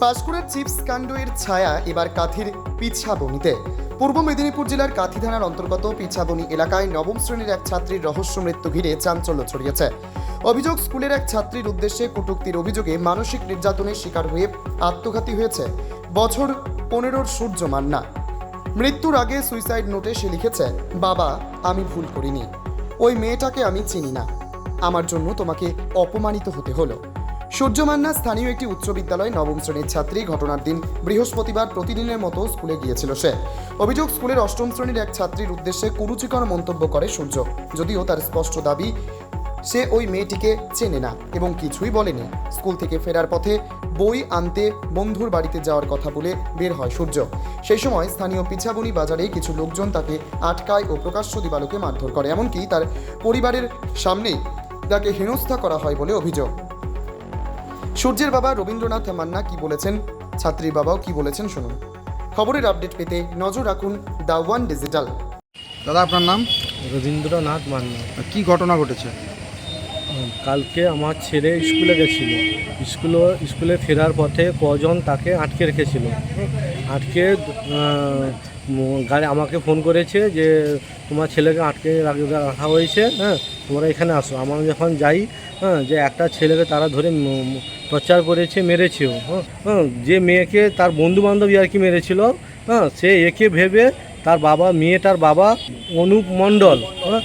পাঁশকুড়ার chips কাণ্ডের ছায়া এবার কাথির পিছাবনিতে। পূর্ব মেদিনীপুর জেলার কাথি থানার অন্তর্গত পিছাবনি এলাকায় নবম শ্রেণির এক ছাত্রীর রহস্য মৃত্যু ঘিরে চাঞ্চল্য ছড়িয়েছে। অভিযোগ, স্কুলের এক ছাত্রীর উদ্দেশ্যে কটূক্তির অভিযোগে মানসিক নির্যাতনের শিকার হয়ে আত্মঘাতী হয়েছে বছর পনেরোর সূর্য মান্না। মৃত্যুর আগে সুইসাইড নোটে সে লিখেছে, বাবা, আমি ভুল করিনি। ওই মেয়েটাকে আমি চিনি না। আমার জন্য তোমাকে অপমানিত হতে হলো। সূর্য মান্না স্থানীয় একটি উচ্চ বিদ্যালয়ে নবম শ্রেণির ছাত্রী ঘটনার দিন বৃহস্পতিবার প্রতিদিনের মতো স্কুলে গিয়েছিল সে। অভিযোগ, স্কুলের অষ্টম শ্রেণির এক ছাত্রীর উদ্দেশ্যে কুরুচিকর মন্তব্য করে সূর্য। যদিও তার স্পষ্ট দাবি, সে ওই মেয়েটিকে চেনে না এবং কিছুই বলেনি। স্কুল থেকে ফেরার পথে বই আনতে বন্ধুর বাড়িতে যাওয়ার কথা বলে বের হয় সূর্য। সেই সময় স্থানীয় পিছাবনি বাজারে কিছু লোকজন তাকে আটকায় ও প্রকাশ্য দিবালোকে মারধর করে। এমনকি তার পরিবারের সামনেই তাকে হেনস্থা করা হয় বলে অভিযোগ। সূর্যের বাবা রবীন্দ্রনাথ মান্না কি বলেছেন? ছাত্রীর বাবাও কি বলেছেন শুনুন। খবরের আপডেট পেতে নজর রাখুন দ্য ওয়ান ডিজিটাল। দাদা আপনার নাম? রবীন্দ্রনাথ মান্না। কি ঘটনা ঘটেছে? কালকে আমার ছেলে স্কুলে গেছিল। স্কুলে স্কুলে ফেরার পথে কজন তাকে আটকে রেখেছিল? আটকে গাড়ি আমাকে ফোন করেছে যে তোমার ছেলেকে আটকে রাখ- হয়েছে হ্যাঁ তোমরা এখানে আসো। আমরা যখন যাই হ্যাঁ যে একটা ছেলেকে তারা ধরে টর্চার করেছে মেরেছেও হ্যাঁ হ্যাঁ, যে মেয়েকে তার বন্ধু বান্ধব আর কি মেরেছিল হ্যাঁ সে একে ভেবে তার বাবা মেয়েটার বাবা অনুপ মণ্ডল হ্যাঁ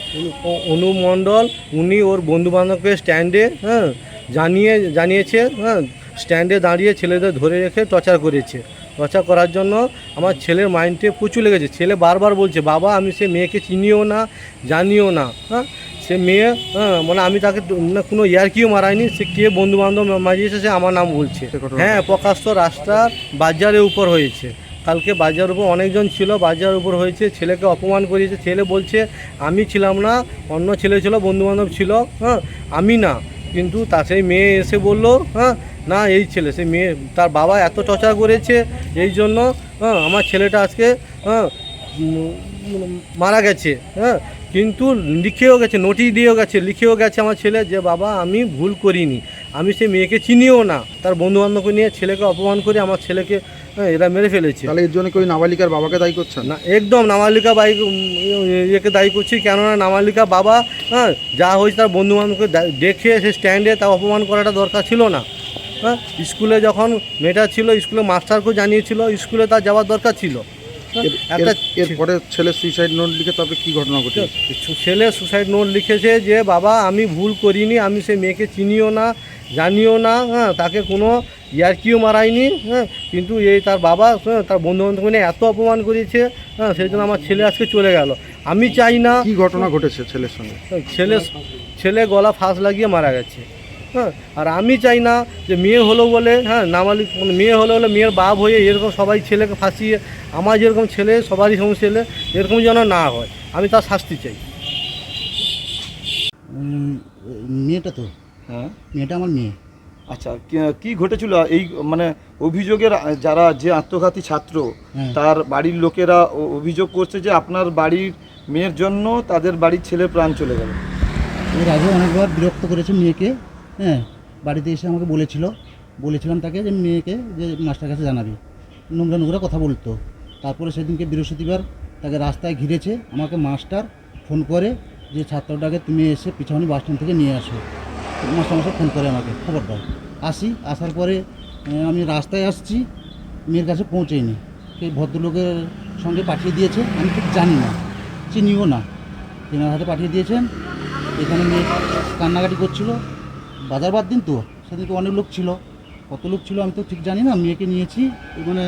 অনুপ মণ্ডল উনি ওর বন্ধু বান্ধবকে স্ট্যান্ডে হ্যাঁ জানিয়ে জানিয়েছে হ্যাঁ স্ট্যান্ডে দাঁড়িয়ে ছেলেদের ধরে রেখে টর্চার করেছে। টর্চার করার জন্য আমার ছেলের মাইন্ডে প্রচুর লেগেছে। ছেলে বারবার বলছে বাবা আমি সে মেয়েকে চিনিও না জানিও না। হ্যাঁ? সে মেয়ে হ্যাঁ মানে আমি তাকে মানে কোনো ইয়ারকিও মারাইনি সে কে বন্ধু বান্ধব মারিয়েছে সে আমার নাম বলছে। হ্যাঁ প্রকাশ্য রাস্তার বাজারের উপর হয়েছে। কালকে বাজার উপর অনেকজন ছিল বাজার উপর হয়েছে ছেলেকে অপমান করিয়েছে। ছেলে বলছে আমি ছিলাম না অন্য ছেলে ছিল বন্ধু বান্ধব ছিল হ্যাঁ আমি না। কিন্তু তা সেই মেয়ে এসে বলল হ্যাঁ না এই ছেলে সে মেয়ে তার বাবা এত টর্চার করেছে এই জন্য হ্যাঁ আমার ছেলেটা আজকে হ্যাঁ মারা গেছে হ্যাঁ কিন্তু লিখেও গেছে নোটিশ দিয়েও গেছে লিখেও গেছে আমার ছেলে যে বাবা আমি ভুল করিনি আমি সেই মেয়েকে চিনিও না তার বন্ধু বান্ধবকে নিয়ে ছেলেকে অপমান করে আমার ছেলেকে হ্যাঁ, এরা মেরে ফেলেছে। তাহলে এর জন্য কি ওই নাবালিকার বাবাকে দায়ী করছে? না একদম নামালিকা বাইক ইয়েকে দায়ী করছি কেননা নামালিকা বাবা হ্যাঁ যা হয়েছে তার বন্ধু বান্ধবকে দেখে সে স্ট্যান্ডে তা অপমান করাটা দরকার ছিল না। হ্যাঁ? স্কুলে যখন মেয়েটা ছিল স্কুলে মাস্টারকেও জানিয়েছিল স্কুলে তার যাওয়ার দরকার ছিল। হ্যাঁ, একটা এর- এরপরে ছেলে সুইসাইড নোট লিখে তবে কি ঘটনা ঘটেছে? ছেলে সুসাইড নোট লিখেছে যে বাবা আমি ভুল করিনি আমি সে মেয়েকে চিনিও না জানিও না হ্যাঁ তাকে কোনো ইয়ারকিও মারাইনি হ্যাঁ কিন্তু এই তার বাবা হ্যাঁ, তার বন্ধু বান্ধব নিয়ে এত অপমান করেছে হ্যাঁ সেই জন্য আমার ছেলে আজকে চলে গেল। আমি চাই না কি ঘটনা ঘটেছে ছেলের সঙ্গে? ছেলে ছেলে গলা ফাঁস লাগিয়ে মারা গেছে। হ্যাঁ আর আমি চাই না যে মেয়ে হলো বলে হ্যাঁ নামালিক মানে মেয়ে হলো বলে মেয়ের বাপ হয়ে এরকম সবাই ছেলেকে ফাঁসিয়ে আমার যেরকম ছেলে সবারই সমস্ত ছেলে এরকম যেন না হয়। আমি তার শাস্তি চাই। মেয়েটা তো? হ্যাঁ। মেয়েটা আমার মেয়ে। আচ্ছা কি- ঘটেছিল? এই মানে অভিযোগের যারা যে আত্মঘাতী ছাত্র হ্যাঁ। তার বাড়ির লোকেরা অভিযোগ করছে যে আপনার বাড়ির মেয়ের জন্য তাদের বাড়ির ছেলে প্রাণ চলে গেল। এর আগে অনেকবার বিরক্ত করেছে মেয়েকে। হ্যাঁ বাড়িতে এসে আমাকে বলেছিল, বলেছিলাম তাকে যে মেয়েকে যে মাস্টার কাছে জানাবি। নোংরা নোংরা কথা বলতো। তারপরে সেদিনকে বৃহস্পতিবার তাকে রাস্তায় ঘিরেছে, আমাকে মাস্টার ফোন করে যে ছাত্রটাকে তুমি এসে পিছনে বাস স্ট্যান্ড থেকে নিয়ে আসো। মাস্টার মাস্টার ফোন করে আমাকে, খবর দাও। আসি, আসার পরে আমি রাস্তায় আসছি, মেয়ের কাছে পৌঁছেইনি। সেই ভদ্রলোকের সঙ্গে পাঠিয়ে দিয়েছে, আমি ঠিক জানি না, চিনিও না। তেনার হাতে পাঠিয়ে দিয়েছেন, এখানে মেয়ে কান্নাকাটি করছিল বাজার বাদ দিন তো সেদিনকে অনেক লোক ছিল। কত লোক ছিল আমি তো ঠিক জানি না, মেয়েকে নিয়েছি মানে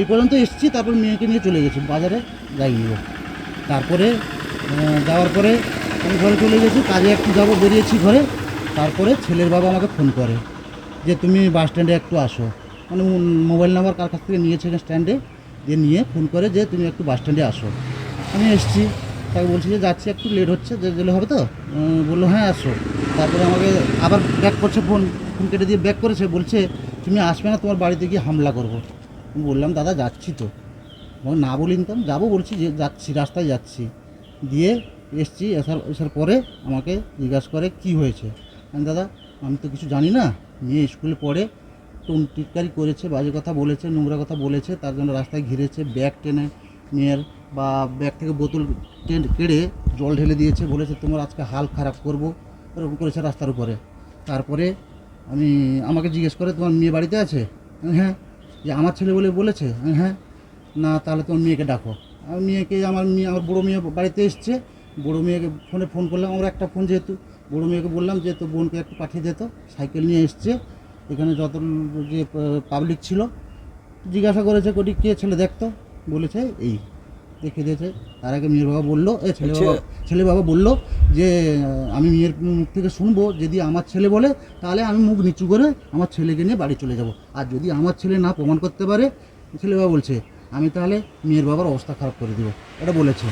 এই পর্যন্ত এসেছি, তারপর মেয়েকে নিয়ে চলে গেছি, বাজারে যাইনি। তারপরে যাওয়ার পরে আমি ঘরে চলে গেছি, কাজে একটু যাব, বেরিয়েছি ঘরে, তারপরে ছেলের বাবা আমাকে ফোন করে যে, তুমি বাস স্ট্যান্ডে একটু আসো। মানে মোবাইল নাম্বার কার কাছ থেকে নিয়েছে, স্ট্যান্ডে দিয়ে নিয়ে ফোন করে যে, তুমি একটু বাস স্ট্যান্ডে আসো। আমি এসেছি তাকে বলছি যে যাচ্ছি, একটু লেট হচ্ছে, যে গেলে হবে তো? বলল হ্যাঁ আসো। তারপরে আমাকে আবার ব্যাক করছে ফোন ফোন কেটে দিয়ে ব্যাক করেছে, বলছে, তুমি আসবে না, তোমার বাড়িতে গিয়ে হামলা করব। বললাম, দাদা, যাচ্ছি তো। না বলিনি তো, আমি যাব বলছি, যে যাচ্ছি, রাস্তায় যাচ্ছি। দিয়ে এসছি, আসার আসার পরে আমাকে জিজ্ঞাসা করে, কি হয়েছে? আমি, দাদা, আমি তো কিছু জানি না। মেয়ে স্কুলে পড়ে, টোন টিটকারি করেছে, বাজে কথা বলেছে, নোংরা কথা বলেছে, তার জন্য রাস্তায় ঘিরেছে, ব্যাগ টেনে মেয়ের বা ব্যাগ থেকে বোতল কেড়ে জল ঢেলে দিয়েছে, বলেছে তোমার আজকে হাল খারাপ করব, এরকম করেছে রাস্তার উপরে। তারপরে আমি, আমাকে জিজ্ঞেস করে, তোমার মেয়ে বাড়িতে আছে? হ্যাঁ যে আমার ছেলে বলে বলেছে? হ্যাঁ না, তাহলে তোমার মেয়েকে ডাকো। আমি মেয়েকে, আমার মেয়ে, আমার বড়ো মেয়ে বাড়িতে এসছে। বড়ো মেয়েকে ফোনে ফোন করলাম আমার একটা ফোন যেহেতু। বড়ো মেয়েকে বললাম যে তো বোনকে একটু পাঠিয়ে দিত সাইকেল নিয়ে এসছে। এখানে যত যে পাবলিক ছিল, জিজ্ঞাসা করেছে, কোটি, কে ছেলে দেখতো বলেছে, এই। দেখে দিয়েছে। তার আগে মেয়ের বাবা বলল এ ছেলে বাবা ছেলে বাবা বলল যে আমি মেয়ের মুখ থেকে শুনব যদি আমার ছেলে বলে তাহলে আমি মুখ নিচু করে আমার ছেলেকে নিয়ে বাড়ি চলে যাব। আর যদি আমার ছেলে না প্রমাণ করতে পারে ছেলে বাবা বলছে আমি তাহলে মেয়ের বাবার অবস্থা খারাপ করে দেবো। এটা বলেছে।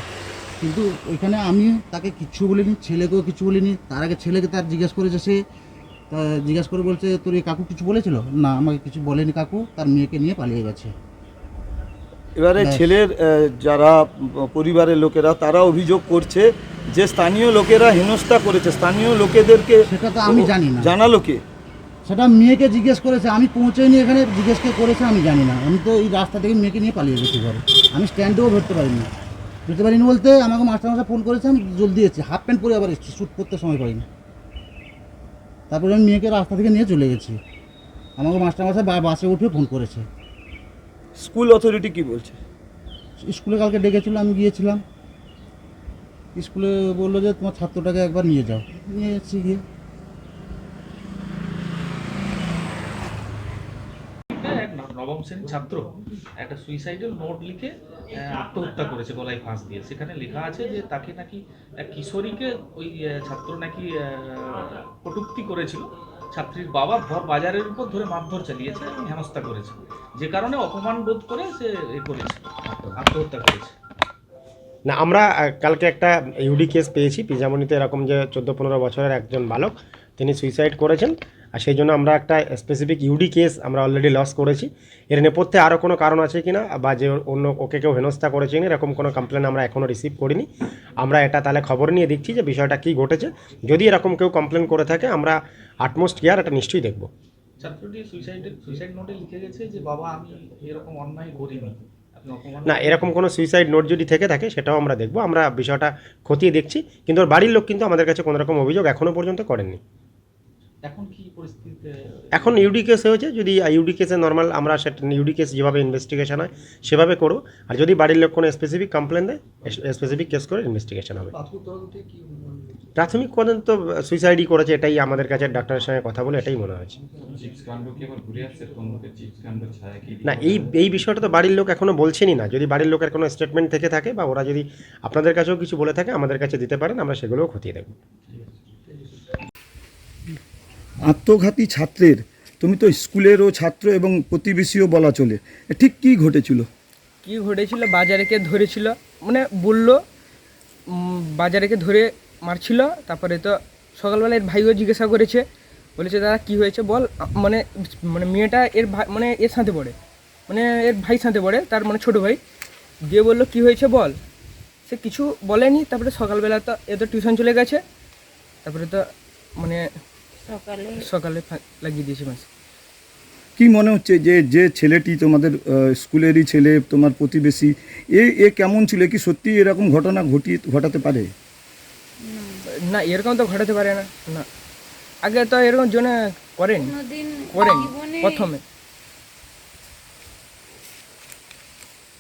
কিন্তু ওইখানে আমি তাকে কিচ্ছু বলিনি ছেলেকেও কিছু বলিনি। তার আগে ছেলেকে তার জিজ্ঞেস করেছে সে। তা জিজ্ঞেস করে বলছে তোর এই কাকু কিছু বলেছিল? না আমাকে কিছু বলেনি কাকু। তার মেয়েকে নিয়ে পালিয়ে গেছে। এবারে ছেলের যারা পরিবারের লোকেরা তারা অভিযোগ করছে যে স্থানীয় লোকেরা হেনস্থা করেছে। স্থানীয় লোকেদেরকে সেটা তো আমি জানি না। জানালো কে? সেটা মেয়েকে জিজ্ঞেস করেছে আমি পৌঁছাইনি এখানে জিজ্ঞেস কে করেছে আমি জানি না। আমি তো এই রাস্তা থেকে মেয়েকে নিয়ে পালিয়ে গেছি ঘরে। আমি স্ট্যান্ডেও ধরতে পারিনি। ধরতে পারিনি বলতে আমাকে মাস্টার মাস্টার ফোন করেছে আমি জলদি এসেছি হাফ প্যান্ট পরে আবার এসেছি শ্যুট করতে সময় পাইনি। তারপরে আমি মেয়েকে রাস্তা থেকে নিয়ে চলে গেছি। আমাকে মাস্টার মাস্টার বাসে উঠে ফোন করেছে। স্কুল অথরিটি কি বলছে? স্কুলে কালকে ডেকেছিল আমি গিয়েছিলাম। স্কুলে বলল যে তোমার ছাত্রটাকে একবার নিয়ে যাও। নিয়ে যাচ্ছি গিয়ে। এক ন- নবম শ্রেণির ছাত্র একটা সুইসাইডাল নোট লিখে আত্মহত্যা করেছে গলায় ফাঁস দিয়ে। সেখানে লেখা আছে যে তাকে নাকি এক কিশোরীকে ওই ছাত্র নাকি কটূক্তি করেছিল। ছাত্রীর বাবা ভর বাজারের উপর ধরে মারধর চালিয়েছে এবং হেনস্থা করেছে। যে কারণে অপমান বোধ করে সে এ করেছে, আত্মহত্যা করেছে। না, আমরা কালকে একটা ইউডি কেস পেয়েছি পিজামণিতে এরকম যে চোদ্দ পনেরো বছরের একজন বালক, তিনি সুইসাইড করেছেন। আর সেই জন্য আমরা একটা স্পেসিফিক ইউডি কেস আমরা অলরেডি লস করেছি। এর নেপথ্যে আরও কোনো কারণ আছে কি না বা যে অন্য ওকে কেউ হেনস্থা করেছে কিনা এরকম কোনো কমপ্লেন আমরা এখনও রিসিভ করিনি। আমরা এটা তাহলে খবর নিয়ে দেখছি যে বিষয়টা কী ঘটেছে। যদি এরকম কেউ কমপ্লেন করে থাকে আমরা আটমোস্ট কেয়ার এটা নিশ্চয়ই দেখব। ছাত্রটি সুইসাইডের সুইসাইড নোটে লিখে গেছে যে বাবা আমি এরকম অন্যায় করিনি। না এরকম কোনো সুইসাইড নোট যদি থেকে থাকে সেটাও আমরা দেখব। আমরা বিষয়টা খতিয়ে দেখছি। কিন্তু ওর বাড়ির লোক কিন্তু আমাদের কাছে কোনো রকম অভিযোগ এখনও পর্যন্ত করেননি। এখন কি পরিস্থিতিতে এখন ইউডি কেস হয়েছে যদি ইউডি কেসে নর্মাল আমরা সেটা ইউডি কেস যেভাবে ইনভেস্টিগেশন হয় সেভাবে করব আর যদি বাড়ির লোক কোনো স্পেসিফিক কমপ্লেন দেয় স্পেসিফিক কেস করে ইনভেস্টিগেশন হবে। প্রাথমিক পর্যন্ত সুইসাইডই করেছে এটাই আমাদের কাছে ডাক্তারের সঙ্গে কথা বলে এটাই মনে হয়েছে। চিপস কাণ্ড কি আবার ঘুরে আসছে? তমলুকের চিপস কাণ্ডের ছায়া কি? না এই এই বিষয়টা তো বাড়ির লোক এখনও বলছেনই না। যদি বাড়ির লোকের কোনো স্টেটমেন্ট থেকে থাকে বা ওরা যদি আপনাদের কাছেও কিছু বলে থাকে আমাদের কাছে দিতে পারেন আমরা সেগুলোও খতিয়ে দেখব। আত্মঘাতী ছাত্রের, তুমি তো স্কুলেরও ছাত্র এবং প্রতিবেশীও বলা চলে ঠিক কি ঘটেছিল? কি ঘটেছিল? বাজারেকে ধরেছিল মানে বলল বাজারেকে ধরে মারছিল, তারপরে তো সকালবেলা এর ভাইও জিজ্ঞাসা করেছে, বলেছে, দাদা, কি হয়েছে? বল মানে মানে মেয়েটা এর ভাই মানে এর সাথে পড়ে মানে এর ভাই সাথে পড়ে, তার মানে ছোটো ভাই। দিয়ে বলল, কি হয়েছে বল? সে কিছু বলেনি, তারপরে সকালবেলা তো এ তো টিউশন চলে গেছে, তারপরে তো মানে সকালে। সকালে লাগিয়ে দিয়েছে মাছ। কি মনে হচ্ছে যে যে ছেলেটি তোমাদের স্কুলেরই ছেলে তোমার প্রতিবেশী এ এ কেমন ছিল? কি সত্যি এরকম ঘটনা ঘটি ঘটাতে পারে? না এরকম তো ঘটাতে পারে না। না। আগে তো এরকম জন্য করেন। করেন করেনি প্রথমে।